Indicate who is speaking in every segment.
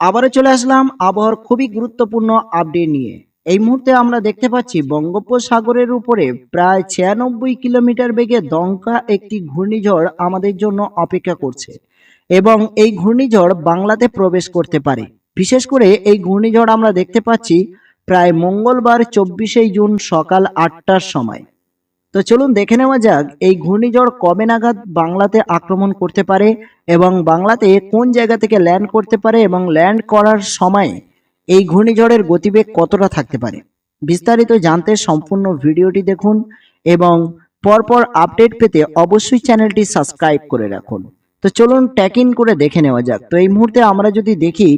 Speaker 1: আবারও চলে আসলাম আবহাওয়ার খুবই গুরুত্বপূর্ণ আপডেট নিয়ে। এই মুহূর্তে আমরা দেখতে পাচ্ছি বঙ্গোপসাগরের উপরে প্রায় ছিয়ানব্বই কিলোমিটার বেগে দমকা একটি ঘূর্ণিঝড় আমাদের জন্য অপেক্ষা করছে এবং এই ঘূর্ণিঝড় বাংলাতে প্রবেশ করতে পারে। বিশেষ করে এই ঘূর্ণিঝড় আমরা দেখতে পাচ্ছি প্রায় মঙ্গলবার চব্বিশে জুন সকাল আটটার সময়। তো চলুন দেখে নেওয়া যাক, এই ঘূর্ণিঝড় কবে নাগাদ বাংলাতে আক্রমণ করতে পারে এবং বাংলাতে কোন জায়গা থেকে ল্যান্ড করতে পারে এবং ল্যান্ড করার সময় এই ঘূর্ণিঝড়ের গতিবেগ কতটা থাকতে পারে? বিস্তারিত জানতে সম্পূর্ণ ভিডিওটি দেখুন এবং পরপর আপডেট পেতে অবশ্যই চ্যানেলটি সাবস্ক্রাইব করে রাখুন। তো চলুন ট্যাক ইন করে দেখে নেওয়া যাক। তো এই মুহূর্তে আমরা যদি দেখি,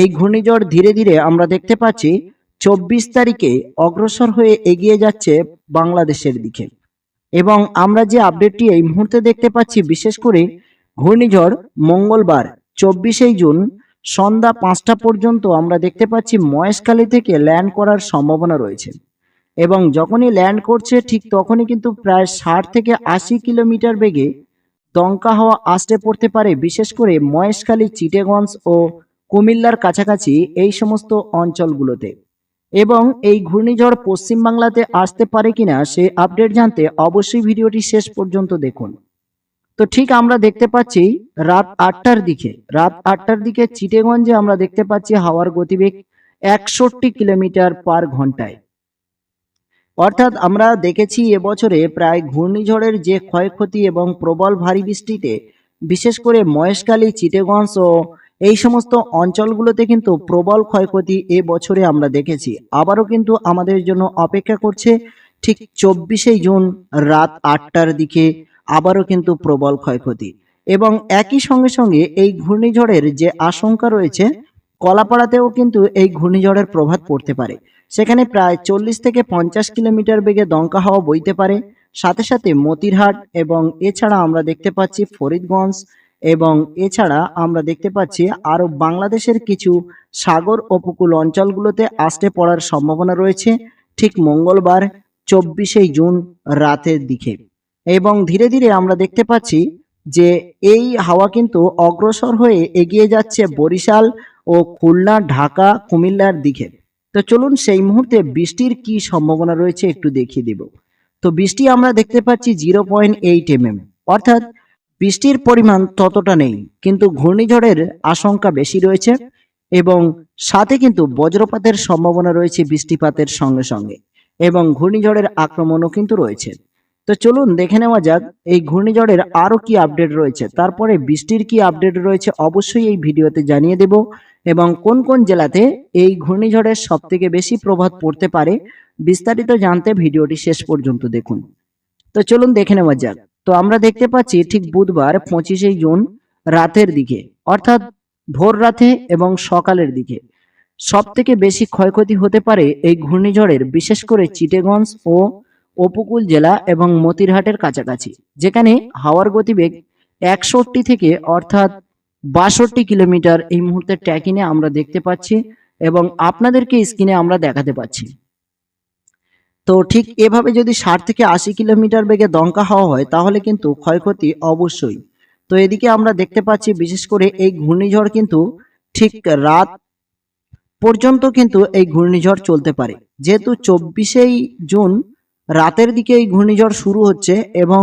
Speaker 1: এই ঘূর্ণিঝড় ধীরে ধীরে আমরা দেখতে পাচ্ছি, চব্বিশ তারিখে অগ্রসর হয়ে এগিয়ে যাচ্ছে বাংলাদেশের দিকে। এবং আমরা যে আপডেটটি এই মুহূর্তে দেখতে পাচ্ছি, বিশেষ করে ঘূর্ণিঝড় মঙ্গলবার, চব্বিশে জুন, সন্ধ্যা পাঁচটা পর্যন্ত আমরা দেখতে পাচ্ছি মহেশখালী থেকে ল্যান্ড করার সম্ভাবনা রয়েছে। এবং যখনই ল্যান্ড করছে, ঠিক তখনই কিন্তু প্রায় ষাট থেকে আশি কিলোমিটার বেগে দমকা হওয়া আসতে পড়তে পারে, বিশেষ করে মহেশখালী চিটেগঞ্জ ও কুমিল্লার কাছাকাছি এই সমস্ত অঞ্চলগুলোতে। এবং এই ঘূর্ণিঝড় পশ্চিমবাংলাতে আসতে পারে কিনা সে আপডেট জানতে অবশ্যই ভিডিওটি শেষ পর্যন্ত দেখুন। তো ঠিক আমরা দেখতে পাচ্ছি রাত আটটার দিকে, রাত আটটার দিকে চিটেগঞ্জে আমরা দেখতে পাচ্ছি হাওয়ার গতিবেগ একষট্টি কিলোমিটার পার ঘন্টায়। অর্থাৎ আমরা দেখেছি এবছরে প্রায় ঘূর্ণিঝড়ের যে ক্ষয়ক্ষতি এবং প্রবল ভারী বৃষ্টিতে, বিশেষ করে মহেশখালী, চিটেগঞ্জ ও এই সমস্ত অঞ্চলগুলোতে কিন্তু প্রবল ক্ষয়ক্ষতি এ বছরে আমরা দেখেছি। আবারও কিন্তু আমাদের জন্য অপেক্ষা করছে ঠিক চব্বিশে জুন রাত আটটার দিকে আবারও কিন্তু প্রবল ক্ষয়ক্ষতি। এবং একই সঙ্গে সঙ্গে এই ঘূর্ণিঝড়ের যে আশঙ্কা রয়েছে, কলাপাড়াতেও কিন্তু এই ঘূর্ণিঝড়ের প্রভাব পড়তে পারে। সেখানে প্রায় চল্লিশ থেকে পঞ্চাশ কিলোমিটার বেগে দমকা হাওয়া বইতে পারে। সাথে সাথে মতিরহাট এবং এছাড়া আমরা দেখতে পাচ্ছি ফরিদগঞ্জ এবং এছাড়া আমরা দেখতে পাচ্ছি আরও বাংলাদেশের কিছু সাগর উপকূল অঞ্চলগুলোতে আসতে পড়ার সম্ভাবনা রয়েছে, ঠিক মঙ্গলবার, চব্বিশে জুন রাতের দিকে। এবং ধীরে ধীরে আমরা দেখতে পাচ্ছি যে এই হাওয়া কিন্তু অগ্রসর হয়ে এগিয়ে যাচ্ছে বরিশাল ও খুলনা, ঢাকা, কুমিল্লার দিকে। তো চলুন সেই মুহূর্তে বৃষ্টির কি সম্ভাবনা রয়েছে একটু দেখিয়ে দেব। তো বৃষ্টি আমরা দেখতে পাচ্ছি zero point eight M M অর্থাৎ বৃষ্টির পরিমাণ ততটা নেই, কিন্তু ঘূর্ণিঝড়ের আশঙ্কা বেশি রয়েছে এবং সাথে কিন্তু বজ্রপাতের সম্ভাবনা রয়েছে বৃষ্টিপাতের সঙ্গে সঙ্গে এবং ঘূর্ণিঝড়ের আক্রমণও কিন্তু রয়েছে। তো চলুন দেখে নেওয়া যাক এই ঘূর্ণিঝড়ের আরও কি আপডেট রয়েছে। তারপরে বৃষ্টির কি আপডেট রয়েছে অবশ্যই এই ভিডিওতে জানিয়ে দেব এবং কোন কোন জেলাতে এই ঘূর্ণিঝড়ের সব থেকে বেশি প্রভাব পড়তে পারে বিস্তারিত জানতে ভিডিওটি শেষ পর্যন্ত দেখুন। তো চলুন দেখে নেওয়া যাক। তো আমরা দেখতে পাচ্ছি ঠিক বুধবার পঁচিশে জুন রাতের দিকে, অর্থাৎ ভোর রাতে এবং সকালের দিকে। সব থেকে বেশি ক্ষয়ক্ষতি হতে পারে এই ঘূর্ণিঝড়ের, বিশেষ করে চিটেগঞ্জ ও উপকূল জেলা এবং মতিরহাটের কাছাকাছি, যেখানে হাওয়ার গতিবেগ একষট্টি থেকে অর্থাৎ বাষট্টি কিলোমিটার এই মুহূর্তে ট্র্যাকিনে আমরা দেখতে পাচ্ছি এবং আপনাদেরকে স্ক্রিনে আমরা দেখাতে পাচ্ছি। তো ঠিক এভাবে যদি ষাট থেকে আশি কিলোমিটার বেগে দমকা হাওয়া হয়, তাহলে কিন্তু ক্ষয়ক্ষতি অবশ্যই। তো এদিকে আমরা দেখতে পাচ্ছি, বিশেষ করে এই ঘূর্ণিঝড় কিন্তু ঠিক রাত পর্যন্ত কিন্তু এই ঘূর্ণিঝড় চলতে পারে। যেহেতু চব্বিশেই জুন রাতের দিকে এই ঘূর্ণিঝড় শুরু হচ্ছে এবং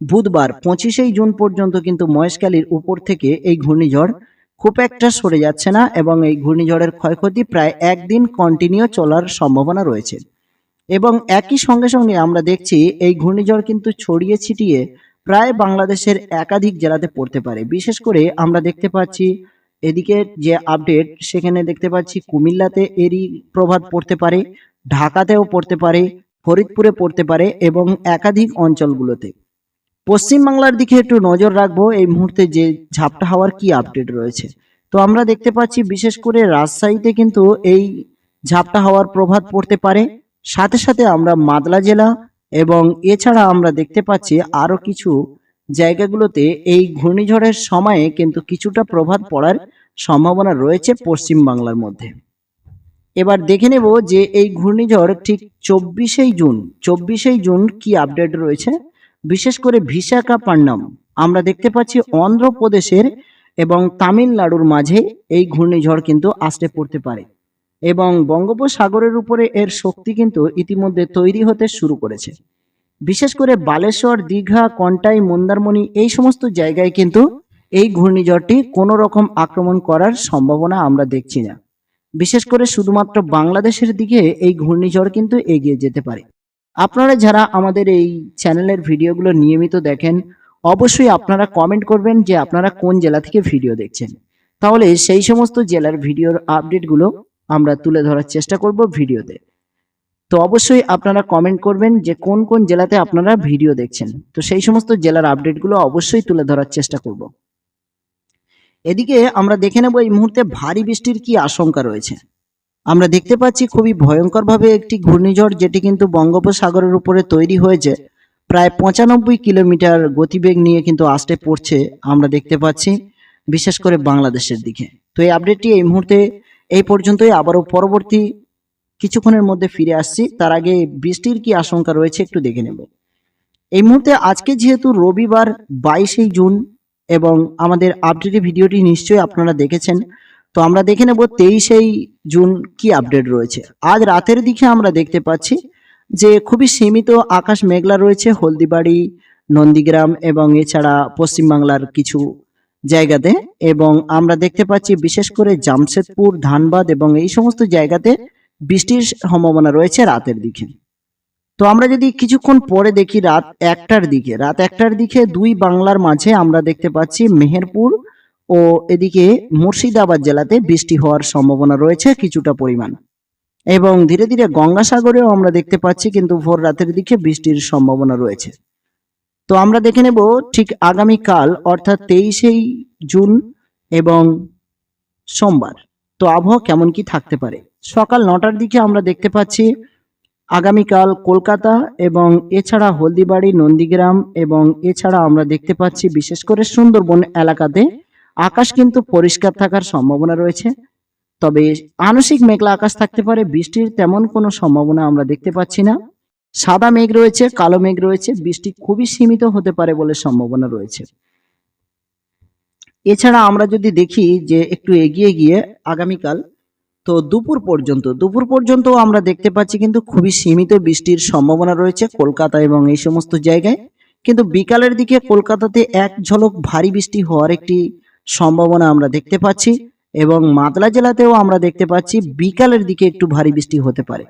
Speaker 1: বুধবার পঁচিশেই জুন পর্যন্ত কিন্তু মহেশখালীর উপর থেকে এই ঘূর্ণিঝড় খুব একটা সরে যাচ্ছে না এবং এই ঘূর্ণিঝড়ের ক্ষয়ক্ষতি প্রায় একদিন কন্টিনিউ চলার সম্ভাবনা রয়েছে। এবং একই সঙ্গে সঙ্গে আমরা দেখছি এই ঘূর্ণিঝড় কিন্তু ছড়িয়ে ছিটিয়ে প্রায় বাংলাদেশের একাধিক জেলাতে পড়তে পারে। বিশেষ করে আমরা দেখতে পাচ্ছি এদিকে যে আপডেট সেখানে দেখতে পাচ্ছি কুমিল্লাতে এরই প্রভাব পড়তে পারে, ঢাকাতেও পড়তে পারে, ফরিদপুরে পড়তে পারে এবং একাধিক অঞ্চলগুলোতে। পশ্চিমবাংলার দিকে একটু নজর রাখব, এই মুহূর্তে যে ঝাপটা হওয়ার কি আপডেট রয়েছে। তো আমরা দেখতে পাচ্ছি বিশেষ করে রাজশাহীতে কিন্তু এই ঝাপটা হওয়ার প্রভাব পড়তে পারে। সাথে সাথে আমরা মাদলা জেলা এবং এছাড়া আমরা দেখতে পাচ্ছি আরও কিছু জায়গাগুলোতে এই ঘূর্ণিঝড়ের সময়ে কিন্তু কিছুটা প্রভাব পড়ার সম্ভাবনা রয়েছে পশ্চিম বাংলার মধ্যে। এবার দেখে নেব যে এই ঘূর্ণিঝড় ঠিক চব্বিশেই জুন চব্বিশেই জুন কি আপডেট রয়েছে? বিশেষ করে ভিশাখাপাট্টনম আমরা দেখতে পাচ্ছি অন্ধ্রপ্রদেশের এবং তামিলনাড়ুর মাঝে এই ঘূর্ণিঝড় কিন্তু আসতে পড়তে পারে। এবং বঙ্গোপসাগরের উপরে এর শক্তি কিন্তু ইতিমধ্যে তৈরি হতে শুরু করেছে। বিশেষ করে বালেশ্বর, দীঘা, কন্টাই, মন্দারমণি এই সমস্ত জায়গায় কিন্তু এই ঘূর্ণিঝড়টি কোনো রকম আক্রমণ করার সম্ভাবনা আমরা দেখছি না। বিশেষ করে শুধুমাত্র বাংলাদেশের দিকে এই ঘূর্ণিঝড় কিন্তু এগিয়ে যেতে পারে। আপনারা যারা আমাদের এই চ্যানেলের ভিডিওগুলো নিয়মিত দেখেন, অবশ্যই আপনারা কমেন্ট করবেন যে আপনারা কোন জেলা থেকে ভিডিও দেখছেন। তাহলে সেই সমস্ত জেলার ভিডিওর আপডেটগুলো আমরা তুলে ধরার চেষ্টা করব ভিডিওতে। তো অবশ্যই আপনারা কমেন্ট করবেন যে কোন কোন জেলাতে আপনারা ভিডিও দেখছেন। তো সেই সমস্ত জেলার আপডেটগুলো অবশ্যই তুলে ধরার চেষ্টা করব। এদিকে আমরা দেখে নেব এই মুহূর্তে ভারী বৃষ্টির কি আশঙ্কা রয়েছে। আমরা দেখতে পাচ্ছি খুবই ভয়ঙ্করভাবে একটি ঘূর্ণিঝড় যেটি কিন্তু বঙ্গোপসাগরের উপরে তৈরি হয়েছে। প্রায় পঁচানব্বই কিলোমিটার গতিবেগ নিয়ে কিন্তু আসতে পড়ছে আমরা দেখতে পাচ্ছি, বিশেষ করে বাংলাদেশের দিকে। তো এই আপডেটটি এই মুহূর্তে এই পর্যন্তই আবারও পরবর্তী কিছুক্ষণের মধ্যে ফিরে আসছি। তার আগে বৃষ্টির কি আশঙ্কা রয়েছে একটু দেখে নেব। এই মুহূর্তে আজকে যেহেতু রবিবার বাইশে জুন এবং আমাদের আপডেটের ভিডিওটি নিশ্চয়ই আপনারা দেখেছেন, তো আমরা দেখে নেব তেইশেই জুন কি আপডেট রয়েছে। আজ রাতের দিকে আমরা দেখতে পাচ্ছি যে খুবই সীমিত আকাশ মেঘলা রয়েছে, হলদিবাড়ি, নন্দীগ্রাম এবং এছাড়া পশ্চিমবাংলার কিছু জায়গাতে এবং আমরা দেখতে পাচ্ছি বিশেষ করে জামশেদপুর, ধানবাদ এবং এই সমস্ত জায়গাতে বৃষ্টির সম্ভাবনা রয়েছে রাতের দিকে। তো আমরা যদি কিছুক্ষণ পরে দেখি রাত একটার দিকে, রাত একটার দিকে দুই বাংলার মাঝে আমরা দেখতে পাচ্ছি মেহেরপুর ও এদিকে মুর্শিদাবাদ জেলাতে বৃষ্টি হওয়ার সম্ভাবনা রয়েছে কিছুটা পরিমাণ। এবং ধীরে ধীরে গঙ্গাসাগরেও আমরা দেখতে পাচ্ছি কিন্তু ভোর রাতের দিকে বৃষ্টির সম্ভাবনা রয়েছে। তো আমরা দেখে নেব ঠিক আগামীকাল, অর্থাৎ তেইশেই জুন এবং সোমবার। তো আবহাওয়া কেমন কি থাকতে পারে? সকাল নটার দিকে আমরা দেখতে পাচ্ছি আগামীকাল কলকাতা এবং এছাড়া হলদিবাড়ি, নন্দীগ্রাম এবং এছাড়া আমরা দেখতে পাচ্ছি বিশেষ করে সুন্দরবন এলাকাতে আকাশ কিন্তু পরিষ্কার থাকার সম্ভাবনা রয়েছে। তবে আংশিক মেঘলা আকাশ থাকতে পারে, বৃষ্টির তেমন কোনো সম্ভাবনা আমরা দেখতে পাচ্ছি না। সাদা মেঘ রয়েছে, কালো মেঘ রয়েছে, বৃষ্টি খুবই সীমিত হতে পারে বলে সম্ভাবনা রয়েছে। এছাড়া আমরা যদি দেখি যে একটু এগিয়ে গিয়ে আগামীকাল, তো দুপুর পর্যন্ত দুপুর পর্যন্ত আমরা দেখতে পাচ্ছি কিন্তু খুবই সীমিত বৃষ্টির সম্ভাবনা রয়েছে কলকাতা এবং এই সমস্ত জায়গায়। কিন্তু বিকালের দিকে কলকাতাতে এক ঝলক ভারী বৃষ্টি হওয়ার একটি সম্ভাবনা আমরা দেখতে পাচ্ছি এবং মাদলা জেলাতেও আমরা দেখতে পাচ্ছি বিকালের দিকে একটু ভারী বৃষ্টি হতে পারে।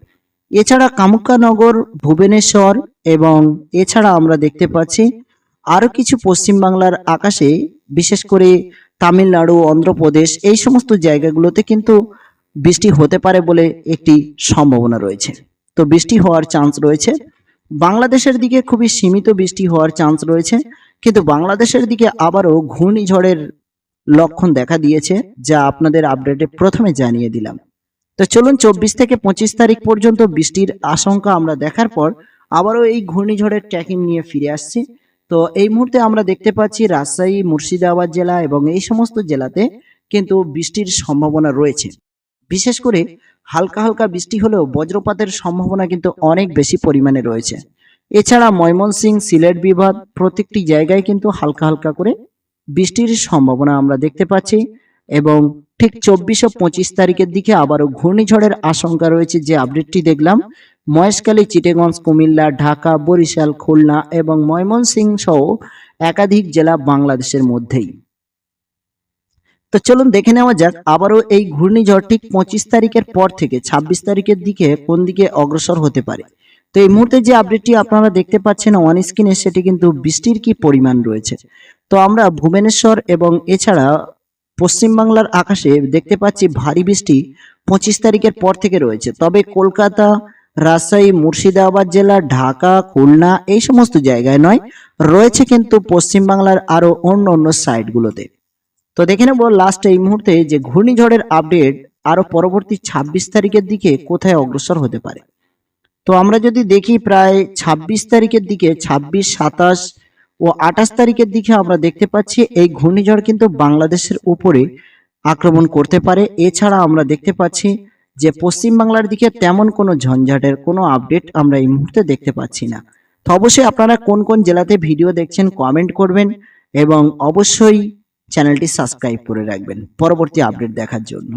Speaker 1: এছাড়া কামুক্কানগর ভুবনেশ্বর এবং এছাড়া আমরা দেখতে পাচ্ছি আরও কিছু পশ্চিমবাংলার আকাশে, বিশেষ করে তামিলনাড়ু, অন্ধ্রপ্রদেশ, এই সমস্ত জায়গাগুলোতে কিন্তু বৃষ্টি হতে পারে বলে একটি সম্ভাবনা রয়েছে। তো বৃষ্টি হওয়ার চান্স রয়েছে। বাংলাদেশের দিকে খুবই সীমিত বৃষ্টি হওয়ার চান্স রয়েছে। কিন্তু বাংলাদেশের দিকে আবারও ঘূর্ণিঝড়ের লক্ষণ দেখা দিয়েছে, যা আপনাদের আপডেটে প্রথমে জানিয়ে দিলাম। তো চলুন চব্বিশ থেকে পঁচিশ তারিখ পর্যন্ত বৃষ্টির আশঙ্কা আমরা দেখার পর আবারও এই ঘূর্ণিঝড়ের ট্র্যাকিং নিয়ে ফিরে আসছি। তো এই মুহূর্তে আমরা দেখতে পাচ্ছি রাজশাহী, মুর্শিদাবাদ জেলা এবং এই সমস্ত জেলাতে কিন্তু বৃষ্টির সম্ভাবনা রয়েছে। বিশেষ করে হালকা হালকা বৃষ্টি হলেও বজ্রপাতের সম্ভাবনা কিন্তু অনেক বেশি পরিমাণে রয়েছে। এছাড়া ময়মনসিংহ, সিলেট বিভাগ প্রত্যেকটি জায়গায় কিন্তু হালকা হালকা করে বৃষ্টির সম্ভাবনা আমরা দেখতে পাচ্ছি এবং ঠিক চব্বিশ ও পঁচিশ তারিখের দিকে আবারও ঘূর্ণিঝড়ের আশঙ্কা রয়েছে। যে আপডেটটি দেখলাম, মহেশখালী চিটেগঞ্জ কুমিল্লা, ঢাকা, বরিশাল, খুলনা এবং ময়মনসিংহ সহ একাধিক জেলা বাংলাদেশের মধ্যেই। তো চলুন দেখে নেওয়া যাক, আবারও এই ঘূর্ণিঝড় ঠিক পঁচিশ তারিখের পর থেকে ছাব্বিশ তারিখের দিকে কোন দিকে অগ্রসর হতে পারে। তো এই মুহূর্তে যে আপডেটটি আপনারা দেখতে পাচ্ছেন অন স্ক্রিনে সেটি কিন্তু বৃষ্টির কি পরিমাণ রয়েছে। তো আমরা ভুবনেশ্বর এবং এছাড়া পশ্চিমবাংলার আকাশে দেখতে পাচ্ছি ভারী বৃষ্টি পঁচিশ তারিখের পর থেকে রয়েছে। তবে কলকাতা, রাজশাহী, মুর্শিদাবাদ জেলা, ঢাকা, খুলনা এই সমস্ত জায়গায় নয়, রয়েছে কিন্তু পশ্চিমবাংলার আরও অন্য অন্য সাইডগুলোতে তো দেখে নেব লাস্ট এই মুহূর্তে যে ঘূর্ণিঝড়ের আপডেট আরও পরবর্তী ছাব্বিশ তারিখের দিকে কোথায় অগ্রসর হতে পারে। তো আমরা যদি দেখি প্রায় ছাব্বিশ তারিখের দিকে, ছাব্বিশ, সাতাশ ও আঠাশ তারিখের দিকে আমরা দেখতে পাচ্ছি এই ঘূর্ণিঝড় কিন্তু বাংলাদেশের উপরে আক্রমণ করতে পারে। এছাড়া আমরা দেখতে পাচ্ছি যে পশ্চিম বাংলার দিকে তেমন কোনো ঝঞ্ঝাটের কোনো আপডেট আমরা এই মুহূর্তে দেখতে পাচ্ছি না। তো অবশ্যই আপনারা কোন কোন জেলাতে ভিডিও দেখছেন কমেন্ট করবেন এবং অবশ্যই চ্যানেলটি সাবস্ক্রাইব করে রাখবেন। পরবর্তী আপডেট দেখার জন্য।